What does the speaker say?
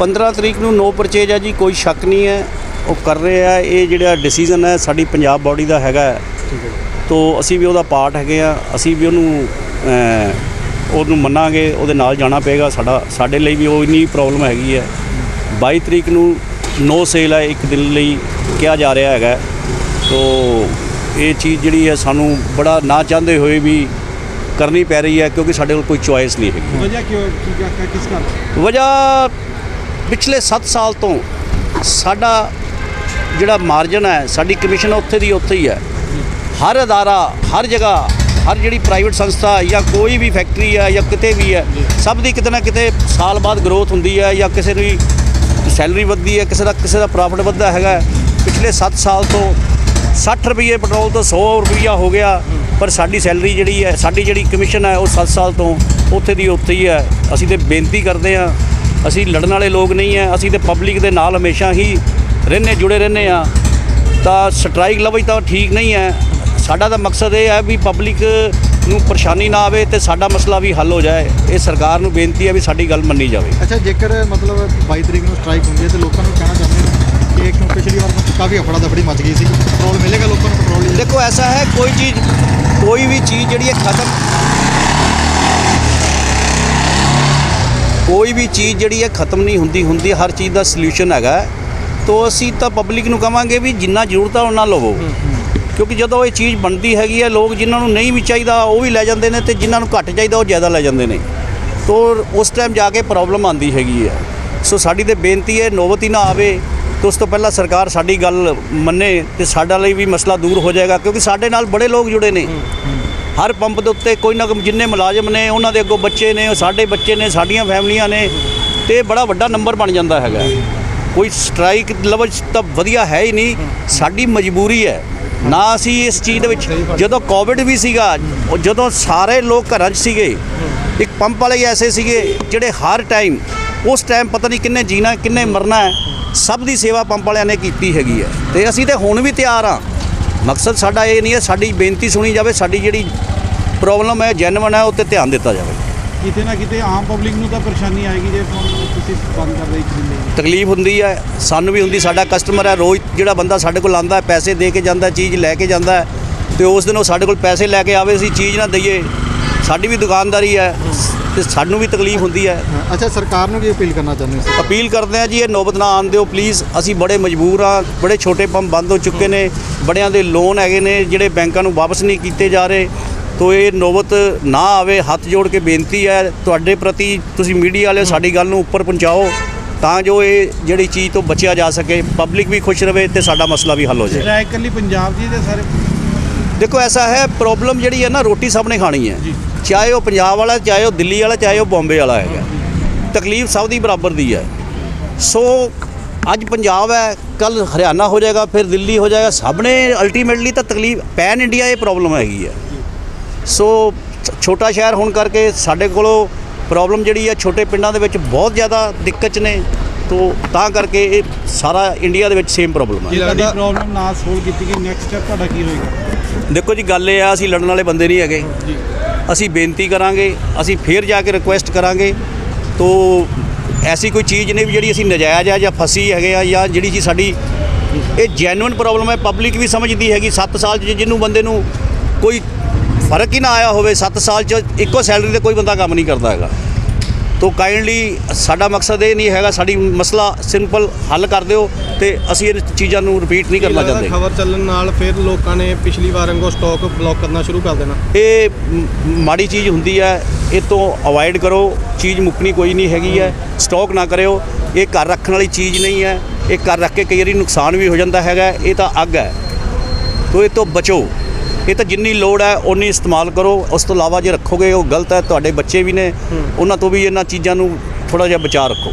15 ਤਰੀਕ ਨੂੰ ਨੋ ਪਰਚੇਜ ਹੈ ਜੀ ਕੋਈ ਸ਼ੱਕ ਨਹੀਂ ਹੈ। ਉਹ ਕਰ ਰਹੇ ਆ ਇਹ ਜਿਹੜਾ ਡਿਸੀਜਨ ਹੈ ਸਾਡੀ ਪੰਜਾਬ ਬਾਡੀ ਦਾ ਹੈਗਾ ਹੈ। ਤੋ ਅਸੀਂ ਵੀ ਉਹਦਾ ਪਾਰਟ ਹੈਗੇ ਆ। ਅਸੀਂ ਵੀ ਉਹਨੂੰ ਉਹਨੂੰ ਮੰਨਾਂਗੇ ਉਹਦੇ ਨਾਲ ਜਾਣਾ ਪਏਗਾ ਸਾਡਾ। ਸਾਡੇ ਲਈ ਵੀ ਉਹ ਇੰਨੀ ਪ੍ਰੋਬਲਮ ਹੈਗੀ ਹੈ। 22 ਤਰੀਕ ਨੂੰ ਨੋ ਸੇਲ ਹੈ ਇੱਕ ਦਿਨ ਲਈ ਕਿਹਾ ਜਾ ਰਿਹਾ ਹੈਗਾ। ਤੋ ਇਹ ਚੀਜ਼ ਜਿਹੜੀ ਹੈ ਸਾਨੂੰ ਬੜਾ ਨਾ ਚਾਹੁੰਦੇ ਹੋਏ ਵੀ ਕਰਨੀ ਪੈ ਰਹੀ ਹੈ ਕਿਉਂਕਿ ਸਾਡੇ ਕੋਲ ਕੋਈ ਚੁਆਇਸ ਨਹੀਂ ਹੈਗੀ। ਵਜ੍ਹਾ ਕਿਉਂ ਕੀ ਕਿਸ ਕਾਰਨ? ਵਜ੍ਹਾ ਪਿਛਲੇ 7 ਸਾਲ ਤੋਂ ਸਾਡਾ ਜਿਹੜਾ ਮਾਰਜਨ ਹੈ, ਸਾਡੀ ਕਮਿਸ਼ਨ ਉੱਥੇ ਦੀ ਉੱਥੇ ਹੀ ਹੈ। ਹਰ ਅਦਾਰਾ, ਹਰ ਜਗ੍ਹਾ, ਹਰ ਜਿਹੜੀ ਪ੍ਰਾਈਵੇਟ ਸੰਸਥਾ ਜਾਂ ਕੋਈ ਵੀ ਫੈਕਟਰੀ ਹੈ ਜਾਂ ਕਿਤੇ ਵੀ ਹੈ, ਸਭ ਦੀ ਕਿਤੇ ਨਾ ਕਿਤੇ ਸਾਲ ਬਾਅਦ ਗਰੋਥ ਹੁੰਦੀ ਹੈ ਜਾਂ ਕਿਸੇ ਦੀ ਸੈਲਰੀ ਵੱਧਦੀ ਹੈ, ਕਿਸੇ ਦਾ ਕਿਸੇ ਦਾ ਪ੍ਰੋਫਿਟ ਵੱਧਦਾ ਹੈਗਾ ਪਿਛਲੇ 7 ਸਾਲ ਤੋਂ 60 ਰੁਪਏ ਪੈਟਰੋਲ ਤੋਂ 100 ਰੁਪਈਆ ਹੋ ਗਿਆ, ਪਰ ਸਾਡੀ ਸੈਲਰੀ ਜਿਹੜੀ ਹੈ, ਸਾਡੀ ਜਿਹੜੀ ਕਮਿਸ਼ਨ ਹੈ ਉਹ 7 ਸਾਲ ਤੋਂ ਉੱਥੇ ਦੀ ਉੱਥੇ ਹੀ ਹੈ। ਅਸੀਂ ਤੇ ਬੇਨਤੀ ਕਰਦੇ ਹਾਂ ਅਸੀਂ ਲੜਨ ਵਾਲੇ ਲੋਕ ਨਹੀਂ ਹੈ ਅਸੀਂ ਤੇ ਪਬਲਿਕ ਦੇ ਨਾਲ ਹਮੇਸ਼ਾ ਹੀ ਰਹਿੰਦੇ ਜੁੜੇ ਰਹਿੰਦੇ ਆ। ਤਾਂ ਸਟ੍ਰਾਈਕ ਲਵਜ ਤਾਂ ਠੀਕ ਨਹੀਂ ਹੈ ਸਾਡਾ ਤਾਂ ਮਕਸਦ ਇਹ ਹੈ ਵੀ ਪਬਲਿਕ ਨੂੰ ਪਰੇਸ਼ਾਨੀ ਨਾ ਆਵੇ ਤੇ ਸਾਡਾ ਮਸਲਾ ਵੀ ਹੱਲ ਹੋ ਜਾਏ। ਇਹ ਸਰਕਾਰ ਨੂੰ ਬੇਨਤੀ ਹੈ ਵੀ ਸਾਡੀ ਗੱਲ ਮੰਨੀ ਜਾਵੇ। ਅੱਛਾ ਜੇਕਰ ਮਤਲਬ 22 ਤਰੀਕ ਨੂੰ ਸਟ੍ਰਾਈਕ ਹੁੰਦੀ ਹੈ ਤੇ ਲੋਕਾਂ ਨੂੰ ਕਹਿਣਾ ਚਾਹੁੰਦੇ ਨੇ ਕਿ ਕਿਉਂ ਪਿਛਲੀ ਵਾਰ ਕਾਫੀ ਅਫੜਾ ਦਫੜੀ ਮਚ ਗਈ ਸੀ। ਪੈਟਰੋਲ ਮਿਲੇਗਾ ਲੋਕਾਂ ਨੂੰ ਪੈਟਰੋਲ ਦੇਖੋ ਐਸਾ ਹੈ ਕੋਈ ਚੀਜ਼ ਕੋਈ ਵੀ ਚੀਜ਼ ਜਿਹੜੀ ਹੈ ਖਤਮ ਕੋਈ ਵੀ ਚੀਜ਼ ਜਿਹੜੀ ਹੈ ਖਤਮ ਨਹੀਂ ਹੁੰਦੀ ਹੁੰਦੀ ਹਰ ਚੀਜ਼ ਦਾ ਸੋਲੂਸ਼ਨ ਹੈਗਾ। ਤੋ ਅਸੀਂ ਤਾਂ ਪਬਲਿਕ ਨੂੰ ਕਵਾਂਗੇ ਵੀ ਜਿੰਨਾ ਜ਼ਰੂਰਤ ਆ ਉਹਨਾਂ ਲਵੋ। ਕਿਉਂਕਿ ਜਦੋਂ ਇਹ ਚੀਜ਼ ਬਣਦੀ ਹੈਗੀ ਹੈ ਲੋਕ ਜਿਨ੍ਹਾਂ ਨੂੰ ਨਹੀਂ ਵੀ ਚਾਹੀਦਾ ਉਹ ਵੀ ਲੈ ਜਾਂਦੇ ਨੇ ਤੇ ਜਿਨ੍ਹਾਂ ਨੂੰ ਘੱਟ ਚਾਹੀਦਾ ਉਹ ਜ਼ਿਆਦਾ ਲੈ ਜਾਂਦੇ ਨੇ। ਤੋ ਉਸ ਟਾਈਮ ਜਾ ਕੇ ਪ੍ਰੋਬਲਮ ਆਂਦੀ ਹੈਗੀ ਹੈ। ਸੋ ਸਾਡੀ ਤੇ ਬੇਨਤੀ ਹੈ ਨੌਬਤ ਹੀ ਨਾ ਆਵੇ। ਤੇ ਉਸ ਤੋਂ ਪਹਿਲਾਂ ਸਰਕਾਰ ਸਾਡੀ ਗੱਲ ਮੰਨੇ ਤੇ ਸਾਡਾ ਲਈ ਵੀ ਮਸਲਾ ਦੂਰ ਹੋ ਜਾਏਗਾ ਕਿਉਂਕਿ ਸਾਡੇ ਨਾਲ ਬੜੇ ਲੋਕ ਜੁੜੇ ਨੇ। ਹਰ ਪੰਪ ਦੇ ਉੱਤੇ ਕੋਈ ਨਾ ਕੋਈ ਜਿੰਨੇ ਮੁਲਾਜ਼ਮ ਨੇ, ਉਹਨਾਂ ਦੇ ਅੱਗੋਂ ਬੱਚੇ ਨੇ, ਸਾਡੇ ਬੱਚੇ ਨੇ, ਸਾਡੀਆਂ ਫੈਮਲੀਆਂ ਨੇ, ਤੇ ਬੜਾ ਵੱਡਾ ਨੰਬਰ ਬਣ ਜਾਂਦਾ ਹੈਗਾ। ਕੋਈ ਸਟ੍ਰਾਈਕ ਲਵਜ ਤਾਂ ਵਧੀਆ ਹੈ ਹੀ ਨਹੀਂ, ਸਾਡੀ ਮਜਬੂਰੀ ਹੈ। ਨਾ ਅਸੀਂ ਇਸ ਚੀਜ਼ ਦੇ ਵਿੱਚ, ਜਦੋਂ ਕੋਵਿਡ ਵੀ ਸੀਗਾ ਜਦੋਂ ਸਾਰੇ ਲੋਕ ਘਰਾਂ 'ਚ ਸੀਗੇ, ਇੱਕ ਪੰਪ ਵਾਲੇ ਐਸੇ ਸੀਗੇ, ਜਿਹੜੇ ਹਰ ਟਾਈਮ, ਉਸ ਟਾਈਮ ਪਤਾ ਨਹੀਂ ਕਿੰਨੇ ਜੀਣਾ, ਕਿੰਨੇ ਮਰਨਾ ਸਭ ਦੀ ਸੇਵਾ ਪੰਪ ਵਾਲਿਆਂ ਨੇ ਕੀਤੀ ਹੈਗੀ ਹੈ। ਤੇ ਅਸੀਂ ਤੇ ਹੁਣ ਵੀ ਤਿਆਰ ਆ ਮਕਸਦ ਸਾਡਾ ਇਹ ਨਹੀਂ ਹੈ ਸਾਡੀ ਬੇਨਤੀ ਸੁਣੀ ਜਾਵੇ ਸਾਡੀ ਜਿਹੜੀ ਪ੍ਰੋਬਲਮ ਹੈ ਜੈਨੂਇਨ ਹੈ ਉੱਤੇ ਧਿਆਨ ਦਿੱਤਾ ਜਾਵੇ। ਕਿਤੇ ਨਾ ਕਿਤੇ ਆਮ ਪਬਲਿਕ ਨੂੰ ਤਾਂ ਪਰੇਸ਼ਾਨੀ ਆਏਗੀ ਜੇ ਫੋਨ ਤੁਸੀਂ ਬੰਦ ਕਰ ਰਹੇ ਇੱਕ ਦਿਨ ਲਈ। ਤਕਲੀਫ ਹੁੰਦੀ ਹੈ ਸਾਨੂੰ ਵੀ ਹੁੰਦੀ ਸਾਡਾ ਕਸਟਮਰ ਹੈ ਰੋਜ਼ ਜਿਹੜਾ ਬੰਦਾ ਸਾਡੇ ਕੋਲ ਆਂਦਾ ਹੈ ਪੈਸੇ ਦੇ ਕੇ ਜਾਂਦਾ ਚੀਜ਼ ਲੈ ਕੇ ਜਾਂਦਾ ਹੈ, ਤੇ ਉਸ ਦਿਨ ਉਹ ਸਾਡੇ ਕੋਲ ਪੈਸੇ ਲੈ ਕੇ ਆਵੇ ਅਸੀਂ ਚੀਜ਼ ਨਾ ਦਈਏ। ਸਾਡੀ ਵੀ ਦੁਕਾਨਦਾਰੀ ਹੈ ਤੇ ਸਾਨੂੰ ਵੀ ਤਕਲੀਫ ਹੁੰਦੀ ਹੈ। ਅੱਛਾ ਸਰਕਾਰ ਨੂੰ ਕੀ ਅਪੀਲ ਕਰਨਾ ਚਾਹੁੰਦੇ ਹੋ? ਅਪੀਲ ਕਰਦੇ ਆ ਜੀ ਇਹ ਨੌਬਤ ਨਾ ਆਉਣ ਦਿਓ ਪਲੀਜ਼ ਅਸੀਂ ਬੜੇ ਮਜਬੂਰ ਆ ਬੜੇ ਛੋਟੇ ਪੰਪ ਬੰਦ ਹੋ ਚੁੱਕੇ ਨੇ ਬੜਿਆਂ ਦੇ ਲੋਨ ਹੈਗੇ ਨੇ ਜਿਹੜੇ ਬੈਂਕਾਂ ਨੂੰ ਵਾਪਸ ਨਹੀਂ ਕੀਤੇ ਜਾ ਰਹੇ। ਤੋ ਇਹ ਨੌਬਤ ਨਾ ਆਵੇ ਹੱਥ ਜੋੜ ਕੇ ਬੇਨਤੀ ਹੈ ਤੁਹਾਡੇ ਪ੍ਰਤੀ ਤੁਸੀਂ ਮੀਡੀਆ ਵਾਲੇ ਸਾਡੀ ਗੱਲ ਨੂੰ ਉੱਪਰ ਪਹੁੰਚਾਓ ਤਾਂ ਜੋ ਇਹ ਜਿਹੜੀ ਚੀਜ਼ ਤੋਂ ਬਚਿਆ ਜਾ ਸਕੇ ਪਬਲਿਕ ਵੀ ਖੁਸ਼ ਰਵੇ ਤੇ ਸਾਡਾ ਮਸਲਾ ਵੀ ਹੱਲ ਹੋ ਜਾਏ। ਸਟ੍ਰਾਈਕ ਕੱਲੀ ਪੰਜਾਬ ਦੀ ਤੇ ਸਾਰੇ ਦੇਖੋ ਐਸਾ ਹੈ ਪ੍ਰੋਬਲਮ ਜਿਹੜੀ ਹੈ ਨਾ ਰੋਟੀ ਸਭ ਨੇ ਖਾਣੀ ਹੈ। ਜੀ। ਚਾਹੇ ਉਹ ਪੰਜਾਬ ਵਾਲਾ ਚਾਹੇ ਉਹ ਦਿੱਲੀ ਵਾਲਾ ਚਾਹੇ ਉਹ ਬੰਬੇ ਵਾਲਾ ਹੈਗਾ। ਤਕਲੀਫ ਸਭ ਦੀ ਬਰਾਬਰ ਦੀ ਹੈ। ਸੋ ਅੱਜ ਪੰਜਾਬ ਹੈ ਕੱਲ ਹਰਿਆਣਾ ਹੋ ਜਾਏਗਾ ਫਿਰ ਦਿੱਲੀ ਹੋ ਜਾਏਗਾ। ਸਭ ਨੇ ਅਲਟੀਮੇਟਲੀ ਤਾਂ ਤਕਲੀਫ ਪੈਨ ਇੰਡੀਆ ਇਹ ਪ੍ਰੋਬਲਮ ਹੈਗੀ ਹੈ। ਸੋ ਛੋਟਾ ਸ਼ਹਿਰ ਹੋਣ ਕਰਕੇ ਸਾਡੇ ਕੋਲੋਂ ਪ੍ਰੋਬਲਮ ਜਿਹੜੀ ਹੈ ਛੋਟੇ ਪਿੰਡਾਂ ਦੇ ਵਿੱਚ ਬਹੁਤ ਜ਼ਿਆਦਾ ਦਿੱਕਤ 'ਚ ਨੇ। ਤੋ ਤਾਂ ਕਰਕੇ ਇਹ ਸਾਰਾ ਇੰਡੀਆ ਦੇ ਵਿੱਚ ਸੇਮ ਪ੍ਰੋਬਲਮ ਹੈ। ਜੇ ਤੁਹਾਡੀ ਪ੍ਰੋਬਲਮ ਨਾ ਸੋਲਵ ਕੀਤੀ ਗਈ ਨੈਕਸਟ ਸਟੈਪ ਤੁਹਾਡਾ ਕੀ ਹੋਏਗਾ? ਦੇਖੋ ਜੀ ਗੱਲ ਇਹ ਆ ਅਸੀਂ ਲੜਨ ਵਾਲੇ ਬੰਦੇ ਨਹੀਂ ਹੈਗੇ। ਜੀ। ਅਸੀਂ ਬੇਨਤੀ ਕਰਾਂਗੇ, ਅਸੀਂ ਫੇਰ ਜਾ ਕੇ ਰਿਕੁਐਸਟ ਕਰਾਂਗੇ। ਤੋ ਐਸੀ ਕੋਈ ਚੀਜ਼ ਨਹੀਂ ਵੀ ਜਿਹੜੀ ਅਸੀਂ ਨਜਾਇਜ਼ ਆ ਜਾਂ ਫਸੀ ਹੈਗੇ ਆ ਜਾਂ ਜਿਹੜੀ ਜੀ ਸਾਡੀ ਇਹ ਜੈਨੂਇਨ ਪ੍ਰੋਬਲਮ ਹੈ ਪਬਲਿਕ ਵੀ ਸਮਝਦੀ ਹੈਗੀ 7 ਸਾਲ 'ਚ ਜਿਹਨੂੰ ਬੰਦੇ ਨੂੰ ਕੋਈ ਫ਼ਰਕ ਹੀ ਨਾ ਆਇਆ ਹੋਵੇ 7 ਸਾਲ 'ਚ ਇੱਕੋ ਸੈਲਰੀ ਤੇ ਕੋਈ ਬੰਦਾ ਕੰਮ ਨਹੀਂ ਕਰਦਾ ਹੈਗਾ। ਤੋ ਕਾਈਂਡਲੀ ਸਾਡਾ ਮਕਸਦ ਇਹ ਨਹੀਂ ਹੈਗਾ ਸਾਡੀ ਮਸਲਾ ਸਿੰਪਲ ਹੱਲ ਕਰ ਦਿਓ ਤੇ ਅਸੀਂ ਇਹ ਚੀਜ਼ਾਂ ਨੂੰ ਰਿਪੀਟ ਨਹੀਂ ਕਰਨਾ ਚਾਹੁੰਦੇ। ਖਬਰ ਚੱਲਣ ਨਾਲ ਫਿਰ ਲੋਕਾਂ ਨੇ ਪਿਛਲੀ ਵਾਰ ਵਾਂਗੂ ਸਟਾਕ ਬਲੌਕ ਕਰਨਾ ਸ਼ੁਰੂ ਕਰ ਦੇਣਾ? ਇਹ ਮਾੜੀ ਚੀਜ਼ ਹੁੰਦੀ ਹੈ ਇਹ ਤੋਂ ਅਵੋਇਡ ਕਰੋ ਚੀਜ਼ ਮੁੱਕਣੀ ਕੋਈ ਨਹੀਂ ਹੈਗੀ ਹੈ ਸਟਾਕ ਨਾ ਕਰਿਓ ਇਹ ਘਰ ਰੱਖਣ ਵਾਲੀ ਚੀਜ਼ ਨਹੀਂ ਹੈ ਇਹ ਘਰ ਰੱਖ ਕੇ ਕਈ ਵਾਰੀ ਨੁਕਸਾਨ ਵੀ ਹੋ ਜਾਂਦਾ ਹੈਗਾ ਇਹ ਤਾਂ ਅੱਗ ਹੈ। ਤੋ ਇਹ ਤੋਂ ਬਚੋ। ਇਹ ਤਾਂ ਜਿੰਨੀ ਲੋੜ ਹੈ ਓਨੀ ਇਸਤੇਮਾਲ ਕਰੋ। ਉਸ ਤੋਂ ਇਲਾਵਾ ਜੇ ਰੱਖੋਗੇ ਉਹ ਗਲਤ ਹੈ ਤੁਹਾਡੇ ਬੱਚੇ ਵੀ ਨੇ। ਉਹਨਾਂ ਤੋਂ ਵੀ ਇਹਨਾਂ ਚੀਜ਼ਾਂ ਨੂੰ ਥੋੜਾ ਜਿਹਾ ਬਚਾ ਰੱਖੋ।